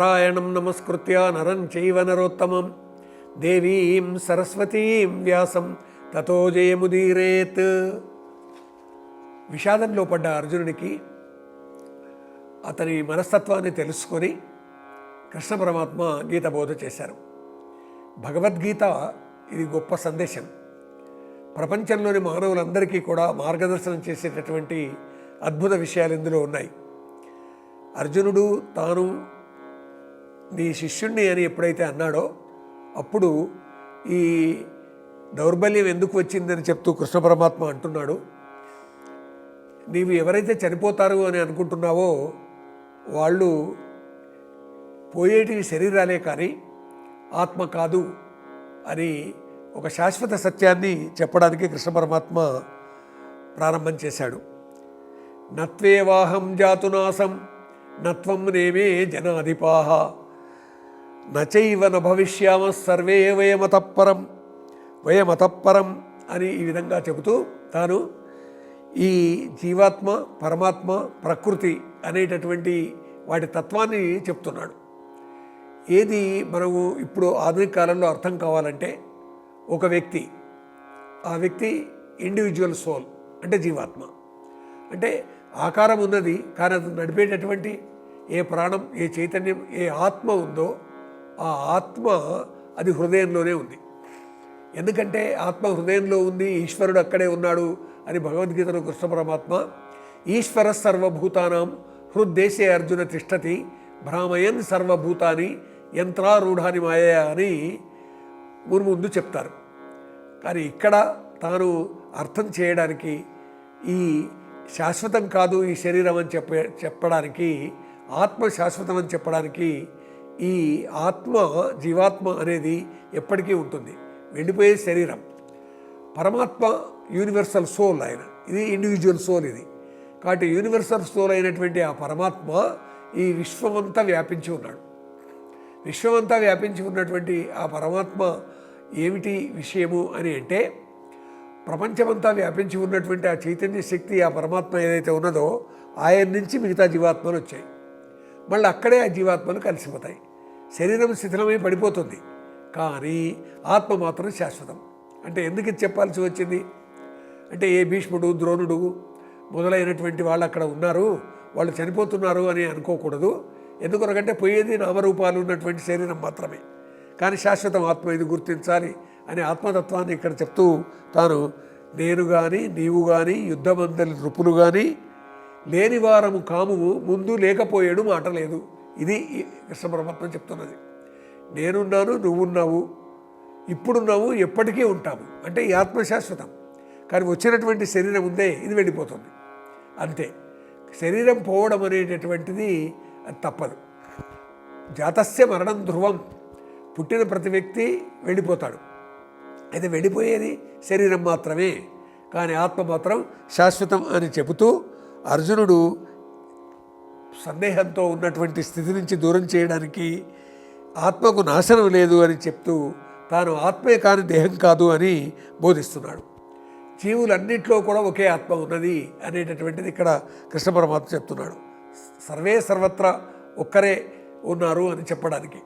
నారాయణం నమస్కృత్య నరం చైవ నరోత్తమం దేవీం సరస్వతీం వ్యాసం తతో జయముదీరేత్ విషాదంలో పడ్డ అర్జునుడికి అతని మనస్తత్వాన్ని తెలుసుకొని కృష్ణ పరమాత్మ గీత బోధ చేశారు. భగవద్గీత ఇది గొప్ప సందేశం. ప్రపంచంలోని మానవులందరికీ కూడా మార్గదర్శనం చేసేటటువంటి అద్భుత విషయాలు ఇందులో ఉన్నాయి. అర్జునుడు తాను నీ శిష్యుణ్ణి అని ఎప్పుడైతే అన్నాడో అప్పుడు ఈ దౌర్బల్యం ఎందుకు వచ్చిందని చెప్తూ కృష్ణ పరమాత్మ అంటున్నాడు. నీవు ఎవరైతే చనిపోతారు అని అనుకుంటున్నావో వాళ్ళు పోయేటివి శరీరాలే కానీ ఆత్మ కాదు అని ఒక శాశ్వత సత్యాన్ని చెప్పడానికి కృష్ణ పరమాత్మ ప్రారంభం చేశాడు. నత్వేవాహం జాతునాసం నత్వం నేమే జనాధిపాహ. నచైవ న భవిష్యామ సర్వే వయమతపరం వయమతపరం అని ఈ విధంగా చెబుతూ తాను ఈ జీవాత్మ పరమాత్మ ప్రకృతి అనేటటువంటి వాటి తత్వాన్ని చెప్తున్నాడు. ఏది మనము ఇప్పుడు ఆధునిక కాలంలో అర్థం కావాలంటే ఒక వ్యక్తి ఆ వ్యక్తి ఇండివిజువల్ సోల్ అంటే జీవాత్మ. అంటే ఆకారం ఉన్నది కానీ అది నడిపేటటువంటి ఏ ప్రాణం ఏ చైతన్యం ఏ ఆత్మ ఉందో ఆ ఆత్మ అది హృదయంలోనే ఉంది. ఎందుకంటే ఆత్మ హృదయంలో ఉంది ఈశ్వరుడు అక్కడే ఉన్నాడు అని భగవద్గీతలో కృష్ణ పరమాత్మ ఈశ్వర సర్వభూతానాం హృద్దేశే అర్జున తిష్టతి భ్రామయన్ సర్వభూతాని యంత్రారూఢాని మాయ అని ముందు చెప్తారు. కానీ ఇక్కడ తాను అర్థం చేయడానికి ఈ శాశ్వతం కాదు ఈ శరీరం అని చెప్ప చెప్పడానికి ఆత్మ శాశ్వతం అని చెప్పడానికి ఈ ఆత్మ జీవాత్మ అనేది ఎప్పటికీ ఉంటుంది. వెళ్ళిపోయే శరీరం. పరమాత్మ యూనివర్సల్ సోల్ ఆయన. ఇది ఇండివిజువల్ సోల్ ఇది. కాబట్టి యూనివర్సల్ సోల్ అయినటువంటి ఆ పరమాత్మ ఈ విశ్వమంతా వ్యాపించి ఉన్నాడు. విశ్వమంతా వ్యాపించి ఉన్నటువంటి ఆ పరమాత్మ ఏమిటి విషయము అని అంటే ప్రపంచమంతా వ్యాపించి ఉన్నటువంటి ఆ చైతన్య శక్తి ఆ పరమాత్మ ఏదైతే ఉన్నదో ఆయన నుంచి మిగతా జీవాత్మలు వచ్చాయి. మళ్ళీ అక్కడే ఆ జీవాత్మలు కలిసిపోతాయి. శరీరం శిథిలమై పడిపోతుంది. కానీ ఆత్మ మాత్రం శాశ్వతం. అంటే ఎందుకు చెప్పాల్సి వచ్చింది? అంటే ఏ భీష్ముడు ద్రోణుడు మొదలైనటువంటి వాళ్ళు అక్కడ ఉన్నారు. వాళ్ళు చనిపోతున్నారు అని అనుకోకూడదు. ఎందుకొరకంటే పోయేది నామరూపాలు ఉన్నటువంటి శరీరం మాత్రమే. కానీ శాశ్వతం ఆత్మ ఇది గుర్తించాలి అనే ఆత్మతత్వాన్ని ఇక్కడ చెప్తూ తాను నేను కానీ నీవు కానీ యుద్ధమందలి నృపులు కానీ లేని వారము ముందు లేకపోయాడు మాట లేదు. ఇది కృష్ణ పరమాత్మ చెప్తున్నది. నేనున్నాను నువ్వున్నావు ఇప్పుడున్నావు ఎప్పటికీ ఉంటాము అంటే ఈ ఆత్మ శాశ్వతం కానీ వచ్చినటువంటి శరీరం ఉందే ఇది వెళ్ళిపోతుంది. అంతే. శరీరం పోవడం అనేటటువంటిది అది తప్పదు. జాతస్య మరణం ధ్రువం. పుట్టిన ప్రతి వ్యక్తి వెళ్ళిపోతాడు. అయితే వెళ్ళిపోయేది శరీరం మాత్రమే. కానీ ఆత్మ మాత్రం శాశ్వతం అని చెబుతూ అర్జునుడు సందేహంతో ఉన్నటువంటి స్థితి నుంచి దూరం చేయడానికి ఆత్మకు నాశనం లేదు అని చెప్తూ తాను ఆత్మే కాని దేహం కాదు అని బోధిస్తున్నాడు. జీవులన్నింటిలో కూడా ఒకే ఆత్మ ఉన్నది అనేటటువంటిది ఇక్కడ కృష్ణ పరమాత్మ చెప్తున్నాడు. సర్వే సర్వత్రా ఒక్కరే ఉన్నారు అని చెప్పడానికి.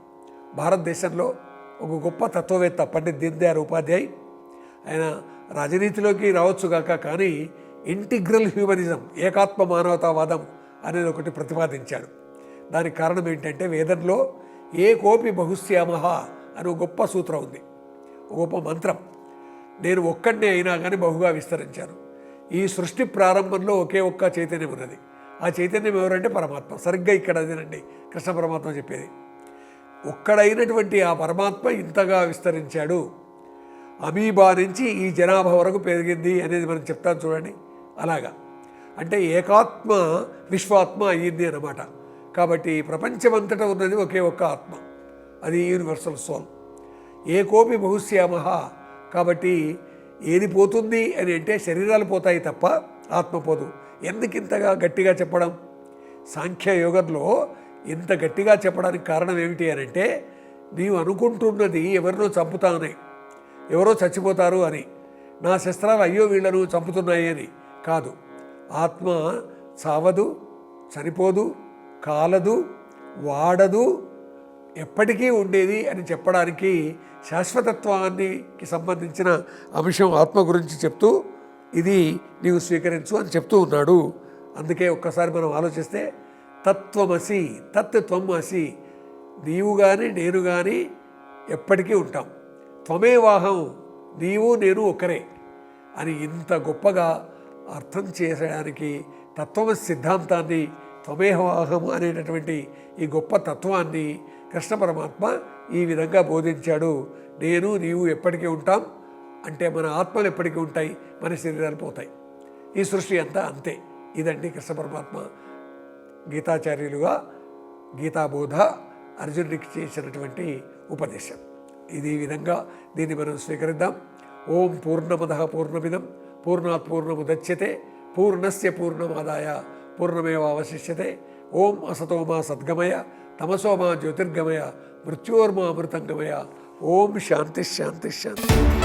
భారతదేశంలో ఒక గొప్ప తత్వవేత్త పండిత్ దీన్ దయాళ్ ఉపాధ్యాయ్. ఆయన రాజనీతిలోకి రావచ్చుగాక కానీ ఇంటిగ్రల్ హ్యూమనిజం ఏకాత్మ మానవతావాదం అనేది ఒకటి ప్రతిపాదించాడు. దానికి కారణం ఏంటంటే వేదంలో ఏ కోపి బహుశ్యామహ అని ఒక గొప్ప సూత్రం ఉంది. ఒక గొప్ప మంత్రం. నేను ఒక్కడినే అయినా కానీ బహుగా విస్తరించాను. ఈ సృష్టి ప్రారంభంలో ఒకే ఒక్క చైతన్యం ఉన్నది. ఆ చైతన్యం ఎవరంటే పరమాత్మ. సరిగ్గా ఇక్కడ అదేనండి. కృష్ణ పరమాత్మ చెప్పేది. ఒక్కడైనటువంటి ఆ పరమాత్మ ఇంతగా విస్తరించాడు. అమీబా నుంచి ఈ జనాభా వరకు పెరిగింది అనేది మనం చెప్తాను చూడండి. అలాగా. అంటే ఏకాత్మ విశ్వాత్మ అయ్యింది అనమాట కాబట్టి ప్రపంచమంతటా ఉన్నది ఒకే ఒక్క ఆత్మ. అది యూనివర్సల్ సోల్ ఏ కోపి బహుశ్యామహ? కాబట్టి ఏది పోతుంది అని అంటే శరీరాలు పోతాయి తప్ప ఆత్మ పోదు. ఎందుకింతగా గట్టిగా చెప్పడం? సాంఖ్యయోగంలో ఇంత గట్టిగా చెప్పడానికి కారణం ఏమిటి అని అంటే నీవు అనుకుంటున్నది ఎవరినో చంపుతానని ఎవరో చచ్చిపోతారు అని. నా శస్త్రాలు అయ్యో వీళ్ళను చంపుతున్నాయి అని కాదు. ఆత్మ చావదు చనిపోదు కాలదు వాడదు ఎప్పటికీ ఉండేది అని చెప్పడానికి శాశ్వతత్వానికి సంబంధించిన అంశం ఆత్మ గురించి చెప్తూ ఇది నీవు స్వీకరించు అని చెప్తూ ఉన్నాడు. అందుకే ఒక్కసారి మనం ఆలోచిస్తే తత్వమసి తత్ అసి నీవు కానీ నేను కానీ ఎప్పటికీ ఉంటాం. త్వమే వాహం నీవు నేను ఒకరే అని ఇంత గొప్పగా అర్థం చేసడానికి తత్వ సిద్ధాంతాన్ని త్వమేవాహం అనేటటువంటి ఈ గొప్ప తత్వాన్ని కృష్ణ పరమాత్మ ఈ విధంగా బోధించాడు. నేను నీవు ఎప్పటికీ ఉంటాం అంటే మన ఆత్మలు ఎప్పటికీ ఉంటాయి మన శరీరాలు పోతాయి. ఈ సృష్టి అంతా అంతే. ఇదండి కృష్ణ పరమాత్మ గీతాచార్యులుగా గీతాబోధ అర్జునుడికి చేసినటువంటి ఉపదేశం. ఇది ఈ విధంగా దీన్ని మనం స్వీకరిద్దాం. ఓం పూర్ణమద పూర్ణమిదం. பூர்ணாத் பூர்ணமுதட்சியதே பூர்ணஸ்ய பூர்ணமாதாய பூர்ணமேவாவசிஷ்யதே ஓம் அசதோமா சத்கமய தமசோமா ஜோதிர்கமய மிருத்யோர்மா அமிர்தங்கமய ஓம் சாந்தி சாந்தி சாந்தி